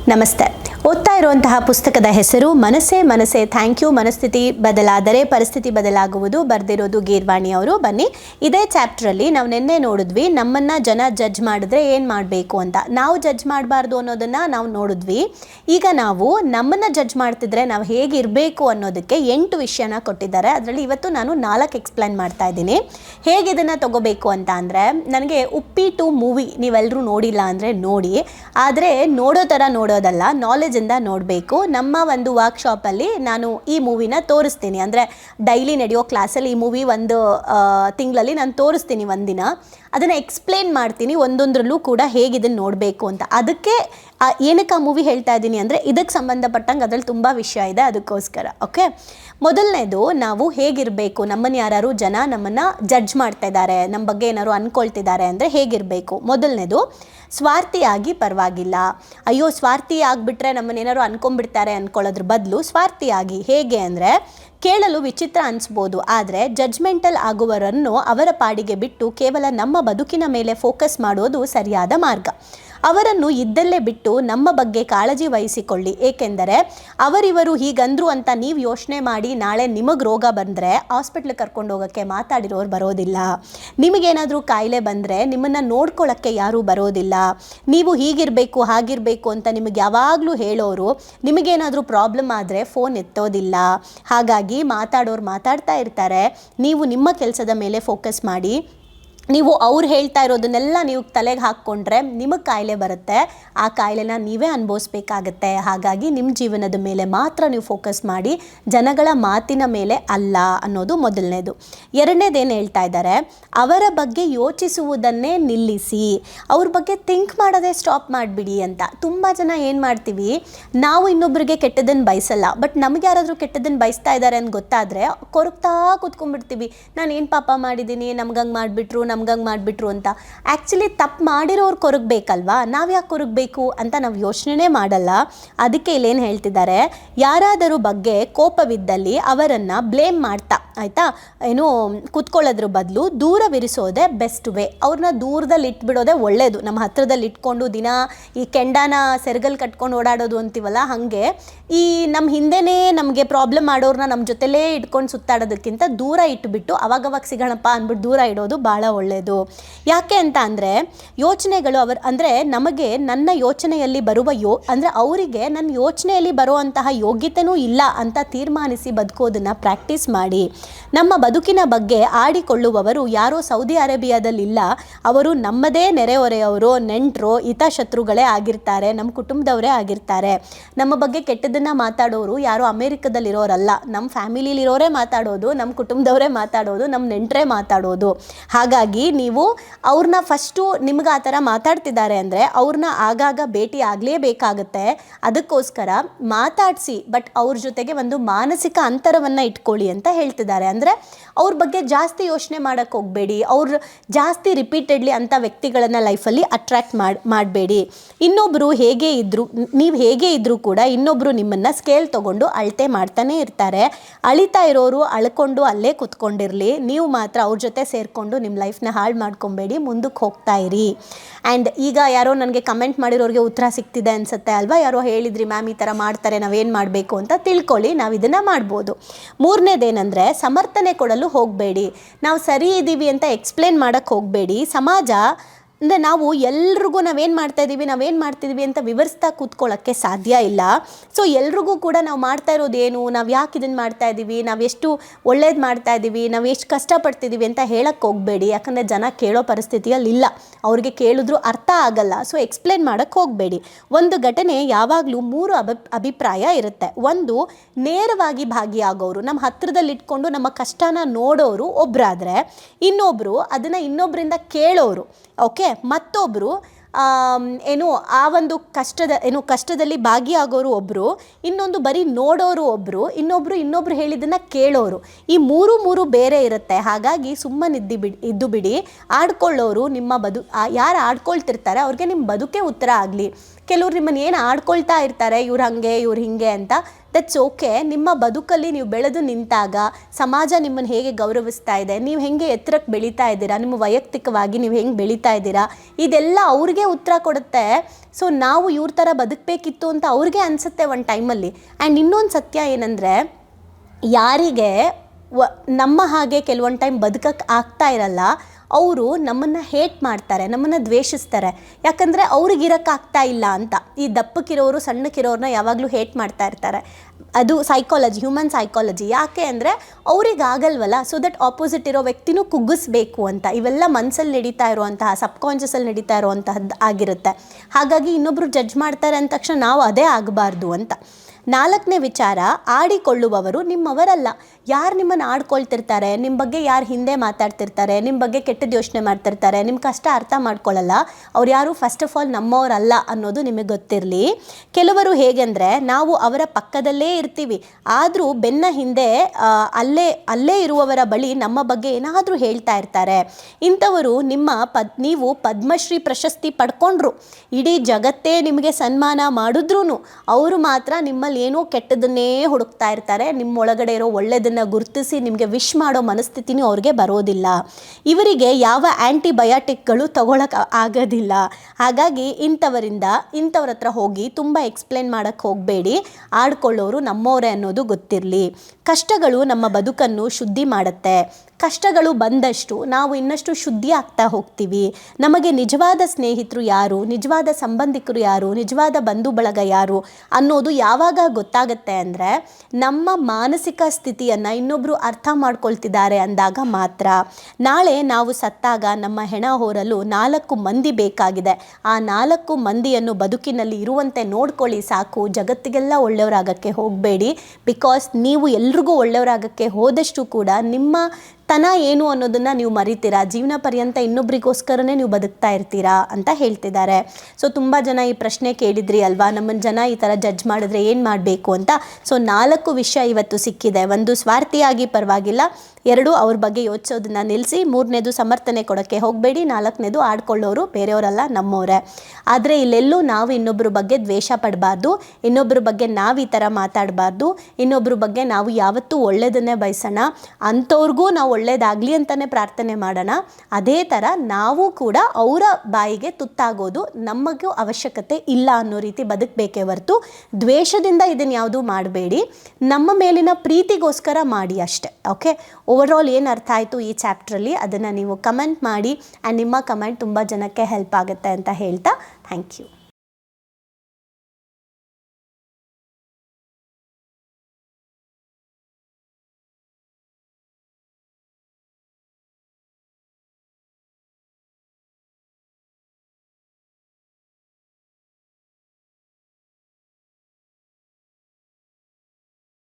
ನಮಸ್ತೆ ಓದ್ತಾ ಇರುವಂತಹ ಪುಸ್ತಕದ ಹೆಸರು ಮನಸ್ಸೇ ಮನಸ್ಸೇ ಥ್ಯಾಂಕ್ ಯು ಮನಸ್ಥಿತಿ ಬದಲಾದರೆ ಪರಿಸ್ಥಿತಿ ಬದಲಾಗುವುದು. ಬರೆದಿರೋದು ಗೀರ್ವಾಣಿ ಅವರು. ಬನ್ನಿ, ಇದೇ ಚಾಪ್ಟ್ರಲ್ಲಿ ನಾವು ನಿನ್ನೆ ನೋಡಿದ್ವಿ, ನಮ್ಮನ್ನು ಜನ ಜಡ್ಜ್ ಮಾಡಿದ್ರೆ ಏನು ಮಾಡಬೇಕು ಅಂತ. ನಾವು ಜಡ್ಜ್ ಮಾಡಬಾರ್ದು ಅನ್ನೋದನ್ನು ನಾವು ನೋಡಿದ್ವಿ. ಈಗ ನಾವು ನಮ್ಮನ್ನು ಜಡ್ಜ್ ಮಾಡ್ತಿದ್ರೆ ನಾವು ಹೇಗಿರಬೇಕು ಅನ್ನೋದಕ್ಕೆ ಎಂಟು ವಿಷಯನ ಕೊಟ್ಟಿದ್ದಾರೆ. ಅದರಲ್ಲಿ ಇವತ್ತು ನಾನು ನಾಲ್ಕು ಎಕ್ಸ್ಪ್ಲೈನ್ ಮಾಡ್ತಾ ಇದ್ದೀನಿ. ಹೇಗೆ ಇದನ್ನು ತಗೋಬೇಕು ಅಂತ ಅಂದರೆ, ನನಗೆ ಉಪ್ಪಿ ಟು ಮೂವಿ ನೀವೆಲ್ಲರೂ ನೋಡಿಲ್ಲ ಅಂದರೆ ನೋಡಿ. ಆದರೆ ನೋಡೋ ಥರ ನೋಡೋದಲ್ಲ ನಾಲೆಜಿಂದ ನೋಡಬೇಕು. ನಮ್ಮ ಒಂದು ವರ್ಕ್ಶಾಪಲ್ಲಿ ನಾನು ಈ ಮೂವಿನ ತೋರಿಸ್ತೀನಿ. ಅಂದರೆ ಡೈಲಿ ನಡೆಯೋ ಕ್ಲಾಸಲ್ಲಿ ಈ ಮೂವಿ ಒಂದು ತಿಂಗಳಲ್ಲಿ ನಾನು ತೋರಿಸ್ತೀನಿ ಒಂದಿನ. ಅದನ್ನು ಎಕ್ಸ್ಪ್ಲೇನ್ ಮಾಡ್ತೀನಿ, ಒಂದೊಂದರಲ್ಲೂ ಕೂಡ ಹೇಗೆ ಇದನ್ನು ನೋಡಬೇಕು ಅಂತ. ಅದಕ್ಕೆ ಏನಕ್ಕೆ ಆ ಮೂವಿ ಹೇಳ್ತಾ ಇದ್ದೀನಿ ಅಂದರೆ ಇದಕ್ಕೆ ಸಂಬಂಧಪಟ್ಟಂಗೆ ಅದರಲ್ಲಿ ತುಂಬ ವಿಷಯ ಇದೆ ಅದಕ್ಕೋಸ್ಕರ ಓಕೆ ಮೊದಲನೇದು, ನಾವು ಹೇಗಿರಬೇಕು ನಮ್ಮನ್ನು ಯಾರು ಜನ ನಮ್ಮನ್ನು ಜಡ್ಜ್ ಮಾಡ್ತಾ ಇದ್ದಾರೆ ನಮ್ಮ ಬಗ್ಗೆ ಏನಾದ್ರು ಅಂದ್ಕೊಳ್ತಿದ್ದಾರೆ ಅಂದರೆ ಹೇಗಿರಬೇಕು? ಮೊದಲನೇದು, ಸ್ವಾರ್ಥಿಯಾಗಿ ಪರವಾಗಿಲ್ಲ. ಅಯ್ಯೋ ಸ್ವಾರ್ಥಿ ಆಗಿಬಿಟ್ರೆ ನಮ್ಮನ್ನೇನಾದ್ರು ಅನ್ಕೊಂಡ್ಬಿಡ್ತಾರೆ ಅಂದ್ಕೊಳ್ಳೋದ್ರ ಬದಲು, ಸ್ವಾರ್ಥಿಯಾಗಿ ಹೇಗೆ ಅಂದರೆ ಕೇಳಲು ವಿಚಿತ್ರ ಅನಿಸ್ಬೋದು, ಆದರೆ ಜಡ್ಜ್ಮೆಂಟಲ್ ಆಗುವರನ್ನು ಅವರ ಪಾಡಿಗೆ ಬಿಟ್ಟು ಕೇವಲ ನಮ್ಮ ಬದುಕಿನ ಮೇಲೆ ಫೋಕಸ್ ಮಾಡೋದು ಸರಿಯಾದ ಮಾರ್ಗ. ಅವರನ್ನು ಇದ್ದಲ್ಲೇ ಬಿಟ್ಟು ನಮ್ಮ ಬಗ್ಗೆ ಕಾಳಜಿ ವಹಿಸಿಕೊಳ್ಳಿ. ಏಕೆಂದರೆ ಅವರಿವರು ಹೀಗಂದ್ರು ಅಂತ ನೀವು ಯೋಚನೆ ಮಾಡಿ ನಾಳೆ ನಿಮಗೆ ರೋಗ ಬಂದರೆ, ಹಾಸ್ಪಿಟ್ಲಿಗೆ ಕರ್ಕೊಂಡು ಹೋಗೋಕ್ಕೆ ಮಾತಾಡಿರೋರು ಬರೋದಿಲ್ಲ. ನಿಮಗೇನಾದರೂ ಕಾಯಿಲೆ ಬಂದರೆ ನಿಮ್ಮನ್ನು ನೋಡ್ಕೊಳ್ಳೋಕ್ಕೆ ಯಾರೂ ಬರೋದಿಲ್ಲ. ನೀವು ಹೀಗಿರಬೇಕು, ಹಾಗಿರಬೇಕು ಅಂತ ನಿಮಗೆ ಯಾವಾಗಲೂ ಹೇಳೋರು ನಿಮಗೇನಾದರೂ ಪ್ರಾಬ್ಲಮ್ ಆದರೆ ಫೋನ್ ಎತ್ತೋದಿಲ್ಲ. ಹಾಗಾಗಿ ಮಾತಾಡೋರು ಮಾತಾಡ್ತಾ ಇರ್ತಾರೆ. ನೀವು ನಿಮ್ಮ ಕೆಲಸದ ಮೇಲೆ ಫೋಕಸ್ ಮಾಡಿ. ನೀವು ಅವ್ರು ಹೇಳ್ತಾ ಇರೋದನ್ನೆಲ್ಲ ನೀವು ತಲೆಗೆ ಹಾಕ್ಕೊಂಡ್ರೆ ನಿಮಗೆ ಕಾಯಿಲೆ ಬರುತ್ತೆ. ಆ ಕಾಯಿಲೆನ ನೀವೇ ಅನುಭವಿಸ್ಬೇಕಾಗತ್ತೆ. ಹಾಗಾಗಿ ನಿಮ್ಮ ಜೀವನದ ಮೇಲೆ ಮಾತ್ರ ನೀವು ಫೋಕಸ್ ಮಾಡಿ ಜನಗಳ ಮಾತಿನ ಮೇಲೆ ಅಲ್ಲ ಅನ್ನೋದು ಮೊದಲನೇದು. ಎರಡನೇದೇನು ಹೇಳ್ತಾ ಇದ್ದಾರೆ ಅವರ ಬಗ್ಗೆ ಯೋಚಿಸುವುದನ್ನೇ ನಿಲ್ಲಿಸಿ, ಅವ್ರ ಬಗ್ಗೆ ಥಿಂಕ್ ಮಾಡೋದೇ ಸ್ಟಾಪ್ ಮಾಡಿಬಿಡಿ ಅಂತ. ತುಂಬ ಜನ ಏನು ಮಾಡ್ತೀವಿ, ನಾವು ಇನ್ನೊಬ್ಬರಿಗೆ ಕೆಟ್ಟದನ್ನು ಬಯಸಲ್ಲ ಬಟ್ ನಮಗೆ ಯಾರಾದರೂ ಕೆಟ್ಟದನ್ನು ಬಯಸ್ತಾ ಇದ್ದಾರೆ ಅಂತ ಗೊತ್ತಾದರೆ ಕೊರಗ್ತಾ ಕೂತ್ಕೊಂಡ್ಬಿಡ್ತೀವಿ. ನಾನು ಏನು ಪಾಪ ಮಾಡಿದ್ದೀನಿ, ನಮ್ಗೆ ಹಂಗೆ ಮಾಡಿಬಿಟ್ರು ನಮ್ಗಂಗೆ ಮಾಡಿಬಿಟ್ರು ಅಂತ. ಆ್ಯಕ್ಚುಲಿ ತಪ್ಪು ಮಾಡಿರೋರು ಕೊರಗಬೇಕಲ್ವಾ? ನಾವು ಯಾಕೆ ಕೊರಗಬೇಕು ಅಂತ ನಾವು ಯೋಚನೆ ಮಾಡಲ್ಲ. ಅದಕ್ಕೆ ಇಲ್ಲೇನು ಹೇಳ್ತಿದ್ದಾರೆ, ಯಾರಾದರೂ ಬಗ್ಗೆ ಕೋಪವಿದ್ದಲ್ಲಿ ಅವರನ್ನು ಬ್ಲೇಮ್ ಮಾಡ್ತಾ ಆಯಿತಾ? ಏನು, ಕೂತ್ಕೊಳ್ಳೋದ್ರ ಬದಲು ದೂರವಿರಿಸೋದೇ ಬೆಸ್ಟ್ ವೇ ಅವ್ರನ್ನ ದೂರದಲ್ಲಿ ಇಟ್ಬಿಡೋದೇ ಒಳ್ಳೆಯದು ನಮ್ಮ ಹತ್ರದಲ್ಲಿ ಇಟ್ಕೊಂಡು ದಿನ ಈ ಕೆಂಡಾನ ಸೆರಗಲ್ಲಿ ಕಟ್ಕೊಂಡು ಓಡಾಡೋದು ಅಂತೀವಲ್ಲ, ಹಾಗೆ. ಈ ನಮ್ಮ ಹಿಂದೆನೇ ನಮಗೆ ಪ್ರಾಬ್ಲಮ್ ಮಾಡೋರನ್ನ ನಮ್ಮ ಜೊತೆಲೇ ಇಟ್ಕೊಂಡು ಸುತ್ತಾಡೋದಕ್ಕಿಂತ ದೂರ ಇಟ್ಬಿಟ್ಟು ಅವಾಗವಾಗ ಸಿಗೋಣಪ್ಪ ಅಂದ್ಬಿಟ್ಟು ದೂರ ಇಡೋದು ಭಾಳ ಒಳ್ಳೆಯದು ಯಾಕೆ ಅಂತ ಅಂದರೆ, ಯೋಚನೆಗಳು ಅವರ, ಅಂದರೆ ನಮಗೆ ನನ್ನ ಯೋಚನೆಯಲ್ಲಿ ಬರುವ ಯೋ, ಅಂದರೆ ಅವರಿಗೆ ನನ್ನ ಯೋಚನೆಯಲ್ಲಿ ಬರುವಂತಹ ಯೋಗ್ಯತೆಯೂ ಇಲ್ಲ ಅಂತ ತೀರ್ಮಾನಿಸಿ ಬದುಕೋದನ್ನು ಪ್ರಾಕ್ಟೀಸ್ ಮಾಡಿ. ನಮ್ಮ ಬದುಕಿನ ಬಗ್ಗೆ ಆಡಿಕೊಳ್ಳುವವರು ಯಾರೋ ಸೌದಿ ಅರೇಬಿಯಾದಲ್ಲಿಲ್ಲ. ಅವರು ನಮ್ಮದೇ ನೆರೆಹೊರೆಯವರು, ನೆಂಟರು, ಹಿತಶತ್ರುಗಳೇ ಆಗಿರ್ತಾರೆ ನಮ್ಮ ಕುಟುಂಬದವರೇ ಆಗಿರ್ತಾರೆ. ನಮ್ಮ ಬಗ್ಗೆ ಕೆಟ್ಟದನ್ನು ಮಾತಾಡೋರು ಯಾರೋ ಅಮೇರಿಕದಲ್ಲಿರೋರಲ್ಲ. ನಮ್ಮ ಫ್ಯಾಮಿಲಿಲಿರೋರೇ ಮಾತಾಡೋದು ನಮ್ಮ ಕುಟುಂಬದವರೇ ಮಾತಾಡೋದು ನಮ್ಮ ನೆಂಟರೇ ಮಾತಾಡೋದು. ಹಾಗಾಗಿ ನೀವು ಅವ್ರನ್ನ ಫಸ್ಟು ನಿಮ್ಗೆ ಆ ಥರ ಮಾತಾಡ್ತಿದ್ದಾರೆ ಅಂದರೆ ಅವ್ರನ್ನ ಆಗಾಗ ಭೇಟಿ ಆಗಲೇಬೇಕಾಗತ್ತೆ. ಅದಕ್ಕೋಸ್ಕರ ಮಾತಾಡಿಸಿ, ಬಟ್ ಅವ್ರ ಜೊತೆಗೆ ಒಂದು ಮಾನಸಿಕ ಅಂತರವನ್ನು ಇಟ್ಕೊಳ್ಳಿ ಅಂತ ಹೇಳ್ತಿದ್ದಾರೆ. ಅಂದರೆ ಅವ್ರ ಬಗ್ಗೆ ಜಾಸ್ತಿ ಯೋಚನೆ ಮಾಡೋಕ್ಕೆ ಹೋಗಬೇಡಿ. ಅವ್ರು ಜಾಸ್ತಿ ರಿಪೀಟೆಡ್ಲಿ ಅಂಥ ವ್ಯಕ್ತಿಗಳನ್ನು ಲೈಫಲ್ಲಿ ಅಟ್ರ್ಯಾಕ್ಟ್ ಮಾಡಿ, ಮಾಡಬೇಡಿ. ಇನ್ನೊಬ್ಬರು ಹೇಗೆ ಇದ್ದರು ನೀವು ಹೇಗೆ ಇದ್ದರೂ ಕೂಡ ಇನ್ನೊಬ್ಬರು ನಿಮ್ಮನ್ನು ಸ್ಕೇಲ್ ತೊಗೊಂಡು ಅಳತೆ ಮಾಡ್ತಾನೆ ಇರ್ತಾರೆ. ಅಳಿತಾ ಇರೋರು ಅಳ್ಕೊಂಡು ಅಲ್ಲೇ ಕುತ್ಕೊಂಡಿರಲಿ. ನೀವು ಮಾತ್ರ ಅವ್ರ ಜೊತೆ ಸೇರಿಕೊಂಡು ನಿಮ್ಮ ಲೈಫ್ನ ಹಾಳು ಮಾಡ್ಕೊಬೇಡಿ. ಮುಂದಕ್ಕೆ ಹೋಗ್ತಾ ಇರಿ. ಆ್ಯಂಡ್ ಈಗ ಯಾರೋ ನನಗೆ ಕಮೆಂಟ್ ಮಾಡಿರೋರಿಗೆ ಉತ್ತರ ಸಿಗ್ತಿದೆ ಅನಿಸುತ್ತೆ ಅಲ್ವಾ? ಯಾರೋ ಹೇಳಿದ್ರಿ, ಮ್ಯಾಮ್, ಈ ಥರ ಮಾಡ್ತಾರೆ, ನಾವೇನು ಮಾಡಬೇಕು? ಅಂತ ತಿಳ್ಕೊಳ್ಳಿ, ನಾವು ಇದನ್ನು ಮಾಡ್ಬೋದು. ಮೂರನೇದೇನೆಂದರೆ ಸಮರ್ಥನೆ ಕೊಡಲು ಹೋಗಬೇಡಿ. ನಾವು ಸರಿ ಇದ್ದೀವಿ ಅಂತ ಎಕ್ಸ್ಪ್ಲೇನ್ ಮಾಡೋಕ್ಕೆ ಹೋಗಬೇಡಿ. ಸಮಾಜ ಅಂದರೆ ನಾವು ಎಲ್ರಿಗೂ ನಾವೇನು ಮಾಡ್ತಾ ಇದ್ದೀವಿ ನಾವೇನು ಮಾಡ್ತಿದ್ದೀವಿ ಅಂತ ವಿವರಿಸ್ತಾ ಕೂತ್ಕೊಳ್ಳೋಕ್ಕೆ ಸಾಧ್ಯ ಇಲ್ಲ. ಸೊ ಎಲ್ರಿಗೂ ಕೂಡ ನಾವು ಮಾಡ್ತಾ ಇರೋದೇನು ನಾವು ಯಾಕೆ ಇದನ್ನು ಮಾಡ್ತಾ ಇದ್ದೀವಿ ನಾವು ಎಷ್ಟು ಒಳ್ಳೇದು ಮಾಡ್ತಾ ಇದ್ದೀವಿ ನಾವು ಎಷ್ಟು ಕಷ್ಟಪಡ್ತಿದ್ದೀವಿ ಅಂತ ಹೇಳಕ್ಕೆ ಹೋಗಬೇಡಿ. ಯಾಕಂದರೆ ಜನ ಕೇಳೋ ಪರಿಸ್ಥಿತಿಯಲ್ಲಿ ಇಲ್ಲ ಅವ್ರಿಗೆ ಕೇಳಿದ್ರು ಅರ್ಥ ಆಗಲ್ಲ. ಸೊ ಎಕ್ಸ್ಪ್ಲೇನ್ ಮಾಡೋಕ್ಕೆ ಹೋಗಬೇಡಿ. ಒಂದು ಘಟನೆ ಯಾವಾಗಲೂ ಮೂರು ಅಭಿ, ಅಭಿಪ್ರಾಯ ಇರುತ್ತೆ. ಒಂದು, ನೇರವಾಗಿ ಭಾಗಿಯಾಗೋರು. ನಮ್ಮ ಹತ್ರದಲ್ಲಿ ಇಟ್ಕೊಂಡು ನಮ್ಮ ಕಷ್ಟನ ನೋಡೋರು ಒಬ್ಬರಾದರೆ ಇನ್ನೊಬ್ಬರು ಅದನ್ನು ಇನ್ನೊಬ್ಬರಿಂದ ಕೇಳೋರು. ಓಕೆ ಮತ್ತೊಬ್ಬರು ಏನು, ಆ ಒಂದು ಕಷ್ಟದ, ಏನು, ಕಷ್ಟದಲ್ಲಿ ಭಾಗಿಯಾಗೋರು ಒಬ್ಬರು ಇನ್ನೊಂದು ಬರೀ ನೋಡೋರು ಒಬ್ಬರು ಇನ್ನೊಬ್ಬರು ಇನ್ನೊಬ್ಬರು ಹೇಳಿದ್ದನ್ನು ಕೇಳೋರು. ಈ ಮೂರು ಮೂರು ಬೇರೆ ಇರುತ್ತೆ. ಹಾಗಾಗಿ ಸುಮ್ಮನೆ ಇದ್ದು ಬಿಡಿ ಇದ್ದು ಬಿಡಿ. ಆಡ್ಕೊಳ್ಳೋರು ನಿಮ್ಮ ಬದು ಯಾರು ಆಡ್ಕೊಳ್ತಿರ್ತಾರೆ, ಅವ್ರಿಗೆ ನಿಮ್ಮ ಬದುಕೇ ಉತ್ತರ ಆಗಲಿ. ಕೆಲವ್ರು ನಿಮ್ಮನ್ನು ಏನು ಆಡ್ಕೊಳ್ತಾ ಇರ್ತಾರೆ, ಇವ್ರು ಹಾಗೆ, ಇವ್ರು ಹಿಂಗೆ ಅಂತ ದಟ್ಸ್ ಓಕೆ ನಿಮ್ಮ ಬದುಕಲ್ಲಿ ನೀವು ಬೆಳೆದು ನಿಂತಾಗ ಸಮಾಜ ನಿಮ್ಮನ್ನು ಹೇಗೆ ಗೌರವಿಸ್ತಾ ಇದೆ, ನೀವು ಹೆಂಗೆ ಎತ್ತರಕ್ಕೆ ಬೆಳೀತಾ ಇದ್ದೀರಾ, ನಿಮ್ಮ ವೈಯಕ್ತಿಕವಾಗಿ ನೀವು ಹೆಂಗೆ ಬೆಳೀತಾ ಇದ್ದೀರಾ, ಇದೆಲ್ಲ ಅವ್ರಿಗೆ ಉತ್ತರ ಕೊಡುತ್ತೆ. ಸೊ ನಾವು ಇವ್ರ ಥರ ಬದುಕಬೇಕಿತ್ತು ಅಂತ ಅವ್ರಿಗೆ ಅನಿಸುತ್ತೆ ಒಂದು ಟೈಮಲ್ಲಿ ಆ್ಯಂಡ್ ಇನ್ನೊಂದು ಸತ್ಯ ಏನಂದರೆ, ಯಾರಿಗೆ ವ, ನಮ್ಮ ಹಾಗೆ ಕೆಲವೊಂದು ಟೈಮ್ ಬದುಕಕ್ಕೆ ಆಗ್ತಾ ಇರಲ್ಲ ಅವರು ನಮ್ಮನ್ನು ಹೇಟ್ ಮಾಡ್ತಾರೆ, ನಮ್ಮನ್ನು ದ್ವೇಷಿಸ್ತಾರೆ. ಯಾಕಂದರೆ ಅವ್ರಿಗಿರೋಕ್ಕಾಗ್ತಾ ಇಲ್ಲ ಅಂತ. ಈ ದಪ್ಪಕ್ಕಿರೋರು ಸಣ್ಣಕ್ಕಿರೋರನ್ನ ಯಾವಾಗಲೂ ಹೇಟ್ ಮಾಡ್ತಾ ಇರ್ತಾರೆ. ಅದು ಸೈಕಾಲಜಿ ಹ್ಯೂಮನ್ ಸೈಕಾಲಜಿ ಯಾಕೆ ಅಂದರೆ ಅವ್ರಿಗಾಗಲ್ವಲ್ಲ ಸೊ ದಟ್ ಆಪೋಸಿಟ್ ಇರೋ ವ್ಯಕ್ತಿನೂ ಕುಗ್ಗಿಸ್ಬೇಕು ಅಂತ. ಇವೆಲ್ಲ ಮನಸ್ಸಲ್ಲಿ ನಡೀತಾ ಇರುವಂತಹ ಸಬ್ಕಾನ್ಷಿಯಸಲ್ಲಿ ನಡೀತಾ ಇರುವಂತಹದ್ದು ಆಗಿರುತ್ತೆ. ಹಾಗಾಗಿ ಇನ್ನೊಬ್ಬರು ಜಡ್ಜ್ ಮಾಡ್ತಾರೆ ಅಂದ ತಕ್ಷಣ ನಾವು ಅದೇ ಆಗಬಾರ್ದು ಅಂತ. ನಾಲ್ಕನೇ ವಿಚಾರ, ಆಡಿಕೊಳ್ಳುವವರು ನಿಮ್ಮವರಲ್ಲ. ಯಾರು ನಿಮ್ಮನ್ನು ಆಡ್ಕೊಳ್ತಿರ್ತಾರೆ? ನಿಮ್ಮ ಬಗ್ಗೆ ಯಾರು ಹಿಂದೆ ಮಾತಾಡ್ತಿರ್ತಾರೆ? ನಿಮ್ಮ ಬಗ್ಗೆ ಕೆಟ್ಟದ್ದು ಯೋಚನೆ ಮಾಡ್ತಿರ್ತಾರೆ? ನಿಮ್ಮ ಕಷ್ಟ ಅರ್ಥ ಮಾಡ್ಕೊಳ್ಳಲ್ಲ ಅವ್ರು ಯಾರು ಫಸ್ಟ್ ಆಫ್ ಆಲ್ ನಮ್ಮವರಲ್ಲ ಅನ್ನೋದು ನಿಮಗೆ ಗೊತ್ತಿರಲಿ. ಕೆಲವರು ಹೇಗೆಂದರೆ ನಾವು ಅವರ ಪಕ್ಕದಲ್ಲೇ ಇರ್ತೀವಿ. ಆದರೂ ಬೆನ್ನ ಹಿಂದೆ ಅಲ್ಲೇ ಅಲ್ಲೇ ಇರುವವರ ಬಳಿ ನಮ್ಮ ಬಗ್ಗೆ ಏನಾದರೂ ಹೇಳ್ತಾ ಇರ್ತಾರೆ. ಇಂಥವರು ನಿಮ್ಮ ಪದ್, ನೀವು ಪದ್ಮಶ್ರೀ ಪ್ರಶಸ್ತಿ ಪಡ್ಕೊಂಡ್ರು. ಇಡೀ ಜಗತ್ತೇ ನಿಮಗೆ ಸನ್ಮಾನ ಮಾಡಿದ್ರೂ ಅವರು ಮಾತ್ರ ನಿಮ್ಮಲ್ಲಿ ಏನೋ ಕೆಟ್ಟದನ್ನೇ ಹುಡುಕ್ತಾ ಇರ್ತಾರೆ. ನಿಮ್ಮೊಳಗಡೆ ಇರೋ ಒಳ್ಳೆಯದನ್ನು ಗುರುತಿಸಿ ನಿಮಗೆ ವಿಶ್ ಮಾಡೋ ಮನಸ್ಥಿತಿನೂ ಅವ್ರಿಗೆ ಬರೋದಿಲ್ಲ. ಇವರಿಗೆ ಯಾವ ಆ್ಯಂಟಿಬಯೋಟಿಕ್ಗಳು ತಗೊಳಕ್ಕೆ ಆಗೋದಿಲ್ಲ. ಹಾಗಾಗಿ ಇಂಥವರಿಂದ ಇಂಥವ್ರ ಹತ್ರ ಹೋಗಿ ತುಂಬ ಎಕ್ಸ್ಪ್ಲೇನ್ ಮಾಡೋಕ್ಕೆ ಹೋಗಬೇಡಿ. ಆಡ್ಕೊಳ್ಳೋರು ನಮ್ಮವರೇ ಅನ್ನೋದು ಗೊತ್ತಿರಲಿ. ಕಷ್ಟಗಳು ನಮ್ಮ ಬದುಕನ್ನು ಶುದ್ಧಿ ಮಾಡುತ್ತೆ. ಕಷ್ಟಗಳು ಬಂದಷ್ಟು ನಾವು ಇನ್ನಷ್ಟು ಶುದ್ಧಿ ಆಗ್ತಾ ಹೋಗ್ತೀವಿ. ನಮಗೆ ನಿಜವಾದ ಸ್ನೇಹಿತರು ಯಾರು? ನಿಜವಾದ ಸಂಬಂಧಿಕರು ಯಾರು? ನಿಜವಾದ ಬಂಧು ಬಳಗ ಯಾರು? ಅನ್ನೋದು ಯಾವಾಗ ಗೊತ್ತಾಗುತ್ತೆ ಅಂದರೆ ನಮ್ಮ ಮಾನಸಿಕ ಸ್ಥಿತಿಯನ್ನು ಇನ್ನೊಬ್ಬರು ಅರ್ಥ ಮಾಡ್ಕೊಳ್ತಿದ್ದಾರೆ ಅಂದಾಗ ಮಾತ್ರ. ನಾಳೆ ನಾವು ಸತ್ತಾಗ ನಮ್ಮ ಹೆಣ ಹೋರಲು ನಾಲ್ಕು ಮಂದಿ ಬೇಕಾಗಿದೆ. ಆ ನಾಲ್ಕು ಮಂದಿಯನ್ನು ಬದುಕಿನಲ್ಲಿ ಇರುವಂತೆ ನೋಡ್ಕೊಳ್ಳಿ ಸಾಕು. ಜಗತ್ತಿಗೆಲ್ಲ ಒಳ್ಳೆಯವರಾಗಕ್ಕೆ ಹೋಗಬೇಡಿ. ಬಿಕಾಸ್ ನೀವು ಎಲ್ರಿಗೂ ಒಳ್ಳೆಯವರಾಗಕ್ಕೆ ಹೋದಷ್ಟು ಕೂಡ ನಿಮ್ಮ ತನ ಏನು ಅನ್ನೋದನ್ನು ನೀವು ಮರಿತೀರಾ? ಜೀವನ ಪರ್ಯಂತ ಇನ್ನೊಬ್ರಿಗೋಸ್ಕರನೇ ನೀವು ಬದುಕ್ತಾ ಇರ್ತೀರಾ ಅಂತ ಹೇಳ್ತಿದ್ದಾರೆ. ಸೊ ತುಂಬ ಜನ ಈ ಪ್ರಶ್ನೆ ಕೇಳಿದ್ರಿ ಅಲ್ವಾ? ನಮ್ಮನ್ನು ಜನ ಈ ಥರ ಜಡ್ಜ್ ಮಾಡಿದ್ರೆ ಏನು ಮಾಡಬೇಕು ಅಂತ? ಸೊ ನಾಲ್ಕು ವಿಷಯ ಇವತ್ತು ಸಿಕ್ಕಿದೆ. ಒಂದು ಸ್ವಾರ್ಥಿಯಾಗಿ ಪರವಾಗಿಲ್ಲ ಎರಡು ಅವ್ರ ಬಗ್ಗೆ ಯೋಚಿಸೋದನ್ನ ನಿಲ್ಲಿಸಿ ಮೂರನೇದು ಸಮರ್ಥನೆ ಕೊಡೋಕ್ಕೆ ಹೋಗಬೇಡಿ, ನಾಲ್ಕನೇದು ಆಡ್ಕೊಳ್ಳೋರು ಬೇರೆಯವರಲ್ಲ, ನಮ್ಮವರೇ. ಆದರೆ ಇಲ್ಲೆಲ್ಲೂ ನಾವು ಇನ್ನೊಬ್ಬರ ಬಗ್ಗೆ ದ್ವೇಷ ಪಡಬಾರ್ದು ಇನ್ನೊಬ್ಬರ ಬಗ್ಗೆ ನಾವು ಈ ಥರ ಮಾತಾಡಬಾರ್ದು ಇನ್ನೊಬ್ಬರ ಬಗ್ಗೆ ನಾವು ಯಾವತ್ತೂ ಒಳ್ಳೆಯದನ್ನೇ ಬಯಸೋಣ, ಅಂಥವ್ರಿಗೂ ನಾವು ಒಳ್ಳೇದಾಗಲಿ ಅಂತಲೇ ಪ್ರಾರ್ಥನೆ ಮಾಡೋಣ. ಅದೇ ಥರ ನಾವು ಕೂಡ ಅವರ ಬಾಯಿಗೆ ತುತ್ತಾಗೋದು ನಮಗೂ ಅವಶ್ಯಕತೆ ಇಲ್ಲ ಅನ್ನೋ ರೀತಿ ಬದುಕಬೇಕೇ ಹೊರತು, ದ್ವೇಷದಿಂದ ಇದನ್ನು ಯಾವುದೂ ಮಾಡಬೇಡಿ. ನಮ್ಮ ಮೇಲಿನ ಪ್ರೀತಿಗೋಸ್ಕರ ಮಾಡಿ ಅಷ್ಟೆ ಓಕೆ ಓವರಾಲ್ ಏನು ಅರ್ಥ ಆಯಿತು ಈ ಚಾಪ್ಟ್ರಲ್ಲಿ ಅದನ್ನು ನೀವು ಕಮೆಂಟ್ ಮಾಡಿ ಆ್ಯಂಡ್ ನಿಮ್ಮ ಕಮೆಂಟ್ ತುಂಬ ಜನಕ್ಕೆ ಹೆಲ್ಪ್ ಆಗುತ್ತೆ ಅಂತ ಹೇಳ್ತಾ ಥ್ಯಾಂಕ್ ಯು